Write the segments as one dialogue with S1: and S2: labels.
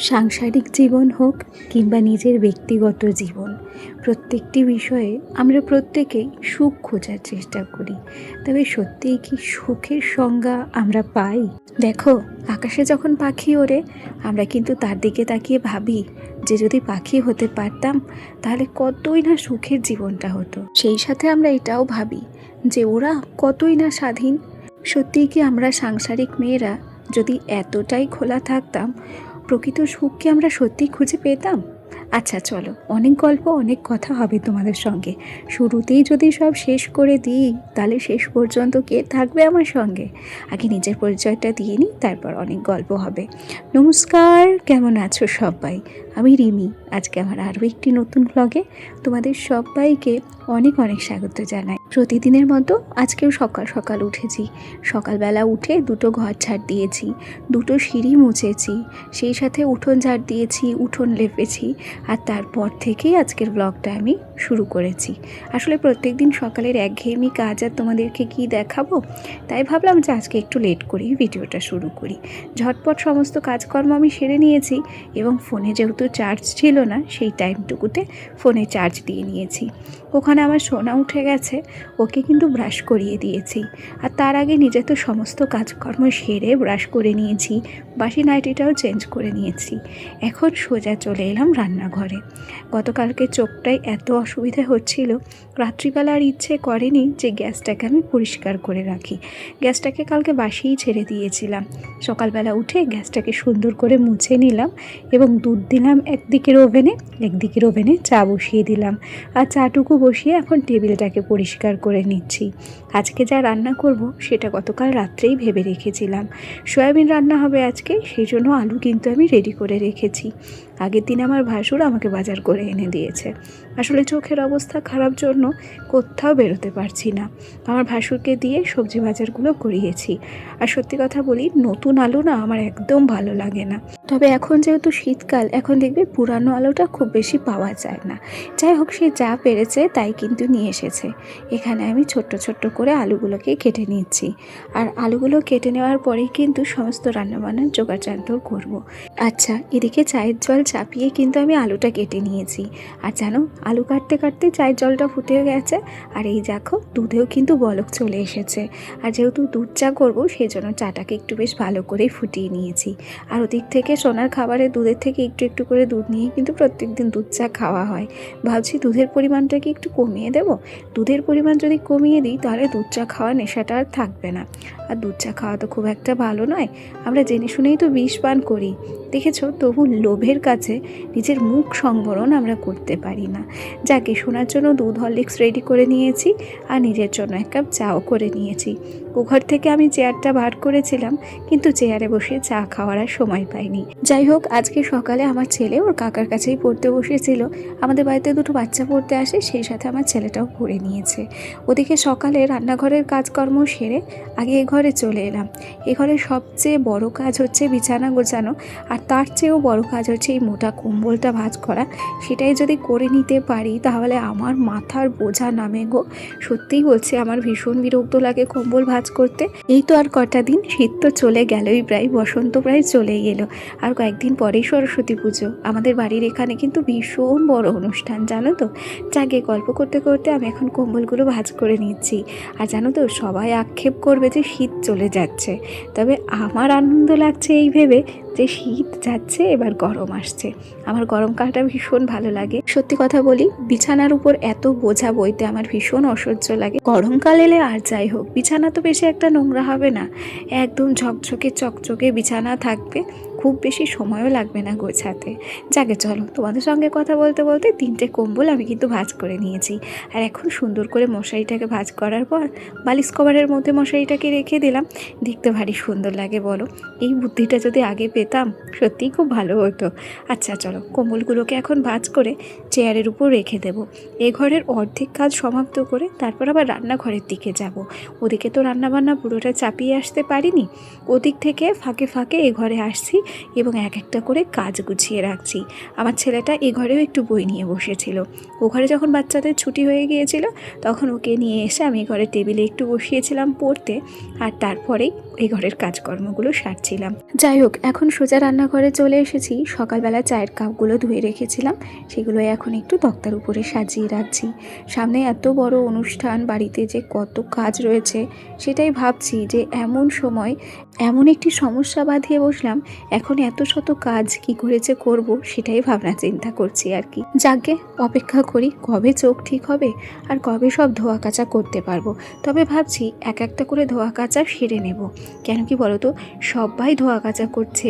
S1: সাংসারিক জীবন হোক কিংবা নিজের ব্যক্তিগত জীবন, প্রত্যেকটি বিষয়ে আমরা প্রত্যেকেই সুখ খোঁজার চেষ্টা করি। তবে সত্যিই কি সুখের সংজ্ঞা আমরা পাই? দেখো, আকাশে যখন পাখি ওড়ে, আমরা কিন্তু তার দিকে তাকিয়ে ভাবি যে যদি পাখি হতে পারতাম, তাহলে কতই না সুখের জীবনটা হতো। সেই সাথে আমরা এটাও ভাবি যে ওরা কতই না স্বাধীন। সত্যিই কি আমরা সাংসারিক মেয়েরা যদি এতটাই খোলা থাকতাম প্রকৃত সুখ কি আমরা সত্যিই খুঁজে পেতাম? আচ্ছা চলো, অনেক গল্প, অনেক কথা হবে তোমাদের সঙ্গে। শুরুতেই যদি সব শেষ করে দিই, তাহলে শেষ পর্যন্ত কে থাকবে আমার সঙ্গে? আগে নিজের পরিচয়টা দিয়ে নিই, তারপর অনেক গল্প হবে। নমস্কার, কেমন আছো সবাই? আমি রিমি, আজকে আমার আরও একটি নতুন ব্লগে তোমাদের সবাইকে অনেক অনেক স্বাগত জানাই। প্রতিদিনের মতো আজকেও সকাল সকাল উঠেছি। সকালবেলা উঠে দুটো ঘর ঝাড় দিয়েছি, দুটো সিঁড়ি মুছেছি, সেই সাথে উঠোন ঝাড় দিয়েছি, উঠোন লেপেছি আর তারপর থেকেই আজকের ব্লগটা আমি শুরু করেছি। আসলে প্রত্যেক দিন সকালের একঘেয়েমি কাজ আর তোমাদেরকে কি দেখাবো? তাই ভাবলাম যে আজকে একটু লেট করেই ভিডিওটা শুরু করি। ঝটপট সমস্ত কাজকর্ম আমি সেরে নিয়েছি এবং ফোনে যেহেতু চার্জ ছিল না, সেই টাইমটুকুতে ফোনে চার্জ দিয়ে নিয়েছি। ওখানে আমার সোনা উঠে গেছে, ওকে কিন্তু ব্রাশ করিয়ে দিয়েছি। আর তার আগে নিজে তো সমস্ত কাজকর্ম সেরে ব্রাশ করে নিয়েছি। বাসি নাইটিটাও চেঞ্জ করে নিয়েছি। এখন সোজা চলে এলাম রান্নাঘরে। গতকালকে চোখটায় এত অসুবিধা হচ্ছিল, রাত্রিবেলা আর ইচ্ছে করেনি যে গ্যাসটাকে আমি পরিষ্কার করে রাখি। গ্যাসটাকে কালকে বাসিই ছেড়ে দিয়েছিলাম। সকালবেলা উঠে গ্যাসটাকে সুন্দর করে মুছে নিলাম এবং দুধ দিলাম একদিকের ওভেনে একদিকের ওভেনে চা বসিয়ে দিলাম। আর চাটুকু বসিয়ে এখন টেবিলটাকে পরিষ্কার করে নিচ্ছি। আজকে যা রান্না করব, সেটা গতকাল রাত্রেই ভেবে রেখেছিলাম। সয়াবিন রান্না হবে আজকে সেই জন্য আলু কিন্তু আমি রেডি করে রেখেছি। আগের দিন আমার ভাসুর আমাকে বাজার করে এনে দিয়েছে। আসলে চোখের অবস্থা খারাপ জন্য কোথাও বেরোতে পারছি না। আমার ভাসুরকে দিয়ে সবজি বাজারগুলো করিয়েছি। আর সত্যি কথা বলি, নতুন আলু না আমার একদম ভালো লাগে না। তবে এখন যেহেতু শীতকাল, এখন দেখবে পুরানো আলুটা খুব বেশি পাওয়া যায় না। যাই হোক, সে যা পেরেছে তাই কিন্তু নিয়ে এসেছে। এখানে আমি ছোট্ট ছোট্ট করে আলুগুলোকে কেটে নিচ্ছি। আর আলুগুলো কেটে নেওয়ার পরেই কিন্তু সমস্ত রান্নাবান্নার জোগাড়যন্ত্র করব। আচ্ছা এদিকে চায়ের জল চাপিয়ে কিন্তু আমি আলুটা কেটে নিয়েছি। আর জানো, আলু কাটতে কাটতে চায়ের জলটা ফুটে গেছে। আর এই দেখো, দুধেও কিন্তু বলক চলে এসেছে। আর যেহেতু দুধ চা করব সেই জন্য চাটাকে একটু বেশ ভালো করেই ফুটিয়ে নিয়েছি। আর ওদিক থেকে সোনার খাবারে দুধের থেকে একটু একটু করে দুধ নিয়ে কিন্তু প্রত্যেক দিন দুধ চা খাওয়া হয়। ভাবছি দুধের পরিমাণটাকে একটু কমিয়ে দেব? দুধের পরিমাণ যদি কমিয়ে দিই, তাহলে দুধ চা খাওয়ার নেশাটা আর থাকবে না। আর দুধ চা খাওয়া তো খুব একটা ভালো নয়। আমরা জেনে শুনেই তো বিষ পান করি। দেখেছ? তবু লোভের কাছে নিজের মুখ সংবরণ আমরা করতে পারি না। যাকে শোনার জন্য দুধ হরলিক্স রেডি করে নিয়েছি আর নিজের জন্য এক কাপ চাও করে নিয়েছি। ও ঘর থেকে আমি চেয়ারটা বার করেছিলাম, কিন্তু চেয়ারে বসে চা খাওয়ার আর সময় পাইনি। যাই হোক, আজকে সকালে আমার ছেলে ওর কাকার কাছেই পড়তে বসেছিল। আমাদের বাড়িতে দুটো বাচ্চা পড়তে আসে, সেই সাথে আমার ছেলেটাও পড়ে নিয়েছে। ওদিকে সকালে রান্নাঘরের কাজকর্ম সেরে আগে এ ঘরে চলে এলাম। এ ঘরের সবচেয়ে বড় কাজ হচ্ছে বিছানা গোছানো, আর তার চেয়েও বড় কাজ হচ্ছে এই মোটা কম্বলটা ভাঁজ করা। সেটাই যদি করে নিতে পারি, তাহলে আমার মাথার বোঝা নামে গো। সত্যিই বলছে, আমার ভীষণ বিরক্ত লাগে কম্বল ভাঁজ করতে। এই তো আর কটা দিন, শীত তো চলে গেলই প্রায়, বসন্ত প্রায় চলে গেল। আর কয়েকদিন পরেই সরস্বতী পুজো। আমাদের বাড়ির এখানে কিন্তু ভীষণ বড় অনুষ্ঠান, জানো তো? যাকে গল্প করতে করতে আমি এখন কম্বলগুলো ভাজ করে নিচ্ছি। আর জানো তো, সবাই আক্ষেপ করবে যে শীত চলে যাচ্ছে। তবে আমার আনন্দ লাগছে এই ভেবে যে শীত যাচ্ছে, এবার গরম আসছে। আমার গরমকালটা ভীষণ ভালো লাগে। সত্যি কথা বলি, বিছানার উপর এত বোঝা বইতে আমার ভীষণ অসহ্য লাগে। গরমকাল এলে আর যাই হোক, বিছানা তো বেশি একটা নোংরা হবে না। একদম ঝকঝকে চকচকে বিছানা থাকবে। খুব বেশি সময়ও লাগবে না গোছাতে। যাকে চলো, তোমাদের সঙ্গে কথা বলতে বলতে তিনটে কম্বল আমি কিন্তু ভাজ করে নিয়েছি। আর এখন সুন্দর করে মশারিটাকে ভাজ করার পর বালিশ কভারের মধ্যে মশারিটাকে রেখে দিলাম। দেখতে ভারী সুন্দর লাগে বলো। এই বুদ্ধিটা যদি আগে পেতাম সত্যিই খুব ভালো হতো। আচ্ছা চলো, কম্বলগুলোকে এখন ভাজ করে চেয়ারের উপর রেখে দেব। এ ঘরের অর্ধেক কাজ সমাপ্ত করে তারপর আবার রান্নাঘরের দিকে যাব। ওদিকে তো রান্নাবান্না পুরোটা চাপিয়ে আসতে পারিনি। ওদিক থেকে ফাঁকে ফাঁকে এ ঘরে আসছি। এবং এক একটা করে কাজ গুছিয়ে রাখছি। আমার ছেলেটা এ ঘরেও একটু বই নিয়ে বসেছিল। ও ঘরে যখন বাচ্চাদের ছুটি হয়ে গিয়েছিল, তখন ওকে নিয়ে এসে আমি ঘরের টেবিলে একটু বসিয়েছিলাম পড়তে আর তারপরেই এই ঘরের কাজকর্মগুলো সারছিলাম। যাই হোক, এখন সোজা রান্নাঘরে চলে এসেছি। সকালবেলা চায়ের কাপগুলো ধুয়ে রেখেছিলাম। সেগুলো এখন একটু তক্তার উপরে সাজিয়ে রাখছি। সামনে এত বড় অনুষ্ঠান, বাড়িতে যে কত কাজ রয়েছে, সেটাই ভাবছি যে এমন সময় এমন একটি সমস্যা বাঁধিয়ে বসলাম। এখন এত শত কাজ কি করেছে করব সেটাই ভাবনা চিন্তা করছি আর কি। যাকে অপেক্ষা করি কবে চোখ ঠিক হবে আর কবে সব ধোয়া কাচা করতে পারব। তবে ভাবছি এক একটা করে ধোয়া কাচা সেরে নেব। কেন কি বলতো? সবাই ধোয়া কাচা করছে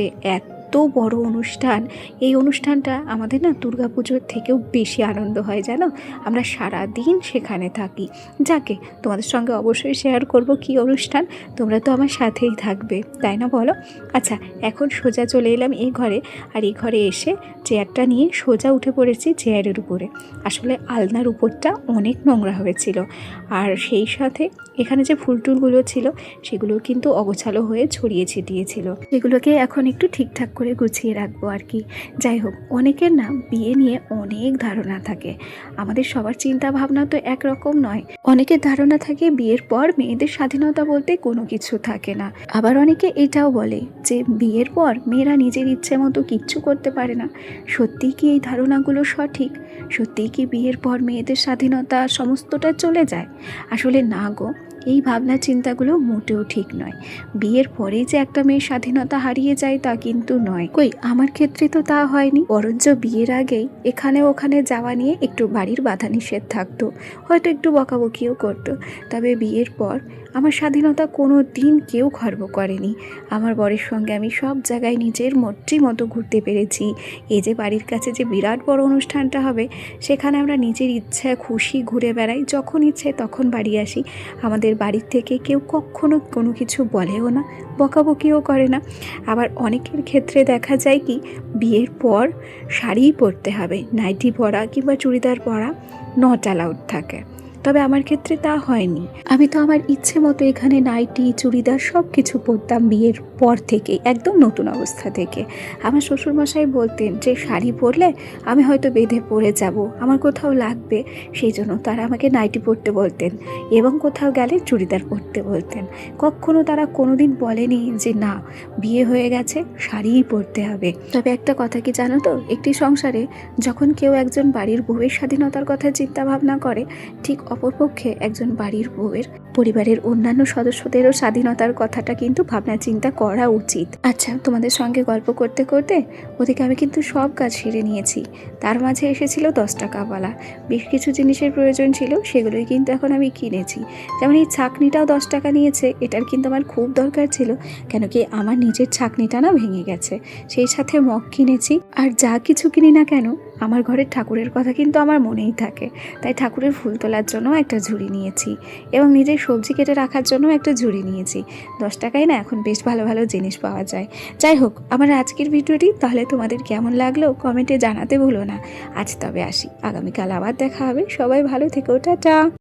S1: এত বড় অনুষ্ঠান। এই অনুষ্ঠানটা আমাদের না দুর্গাপুজোর থেকেও বেশি আনন্দ হয়, জানো? আমরা সারা দিন সেখানে থাকি। যাকে, তোমাদের সঙ্গে অবশ্যই শেয়ার করব কি অনুষ্ঠান, তোমরা তো আমার সাথেই থাকবে, তাই না বলো? আচ্ছা এখন সোজা চলে এলাম এই ঘরে, আর এই ঘরে এসে চেয়ারটা নিয়ে সোজা উঠে পড়েছি চেয়ারের উপরে। আসলে আলনার উপরটা অনেক নোংরা হয়েছিল। আর সেই সাথে এখানে যে ফুল টুলগুলো ছিল, সেগুলো কিন্তু অগোছালো হয়ে ছড়িয়ে ছিটিয়েছিল। সেগুলোকে এখন একটু ঠিকঠাক করে গুছিয়ে রাখব আর কি। যাই হোক, অনেকের না বিয়ে নিয়ে অনেক ধারণা থাকে। আমাদের সবার চিন্তা ভাবনা তো একরকম নয়। অনেকের ধারণা থাকে বিয়ের পর মেয়েদের স্বাধীনতা বলতে কোনো কিছু থাকে না। আবার অনেকে এটাও বলে যে বিয়ের পর মেয়েরা নিজের ইচ্ছে মতো কিচ্ছু করতে পারে না। সত্যিই কি এই ধারণাগুলো সঠিক? সত্যিই কি বিয়ের পর মেয়েদের স্বাধীনতা সমস্তটা চলে যায়? আসলে না গো। এই ভাবনা চিন্তাগুলো মোটেও ঠিক নয়। বিয়ের পরেই যে একটা মেয়ের স্বাধীনতা হারিয়ে যায় তা কিন্তু নয়। কই, আমার ক্ষেত্রে তো তা হয়নি। বরঞ্চ বিয়ের আগেই এখানে ওখানে যাওয়া নিয়ে একটু বাড়ির বাধা নিষেধ থাকতো। হয়তো একটু বকাবকিও করতো। তবে বিয়ের পর আমার স্বাধীনতা কোনো দিন কেউ খর্ব করেনি। আমার বরের সঙ্গে আমি সব জায়গায় নিজের মর্জি মতো ঘুরতে পেরেছি। এই যে বাড়ির কাছে যে বিরাট বড় অনুষ্ঠানটা হবে, সেখানে আমরা নিজের ইচ্ছা, খুশি ঘুরে বেড়াই। যখন ইচ্ছে তখন বাড়ি আসি। আমাদের বাড়ির থেকে কেউ কখনো কোনো কিছু বলেও না, বকাবকিও করে না। আবার অনেকের ক্ষেত্রে দেখা যায় কি, বিয়ের পর শাড়িই পরতে হবে। নাইটি পরা কিংবা চুড়িদার পরা নট অ্যালাউড থাকে। তবে আমার ক্ষেত্রে তা হয়নি। আমি তো আমার ইচ্ছে মতো এখানে নাইটি, চুড়িদার সব কিছু পরতাম বিয়ের পর থেকে, একদম নতুন অবস্থা থেকে। আমার শ্বশুরমশাই বলতেন, যে শাড়ি পরলে আমি হয়তো বেঁধে পড়ে যাব, আমার কোথাও লাগবে। সেই জন্য তারা আমাকে নাইটি পরতে বলতেন এবং কোথাও গেলে চুড়িদার পরতে বলতেন। কখনো তারা কোনোদিন বলেনি যে, না, বিয়ে হয়ে গেছে, শাড়িই পরতে হবে। তবে একটা কথা কি জানো তো? একটি সংসারে যখন কেউ একজন বাড়ির বউয়ের স্বাধীনতার কথা চিন্তা ভাবনা করে, ঠিক অপরপক্ষে একজন বাড়ির বউয়ের, পরিবারের অন্যান্য সদস্যদেরও স্বাধীনতার কথাটা কিন্তু ভাবনা চিন্তা করা উচিত। আচ্ছা তোমাদের সঙ্গে গল্প করতে করতে ওদিকে আমি কিন্তু সব কাজ সেরে নিয়েছি। তার মাঝে এসেছিল দশ টাকাওয়ালা বেশ কিছু জিনিসের প্রয়োজন ছিল, সেগুলোই কিন্তু এখন আমি কিনেছি। যেমন এই ছাকনিটাও দশ টাকা নিয়েছে, এটার কিন্তু আমার খুব দরকার ছিল, কেন কি আমার নিজের ছাকনিটা না ভেঙে গেছে। সেই সাথে মগ কিনেছি, আর যা কিছু কিনি না কেন আমার ঘরের ঠাকুরের কথা কিন্তু আমার মনেই থাকে। তাই ঠাকুরের ফুল তোলার জন্য একটা ঝুড়ি নিয়েছি এবং নিজের সবজি কেটে রাখার জন্য একটা ঝুড়ি নিয়েছি। দশ টাকায় না এখন বেশ ভালো ভালো জিনিস পাওয়া যায়। যাই হোক, আমার আজকের ভিডিওটি তাহলে তোমাদের কেমন লাগল কমেন্টে জানাতে ভুলো না। আজ তবে আসি, আগামীকাল আবার দেখা হবে। সবাই ভালো থেকো, টাটা।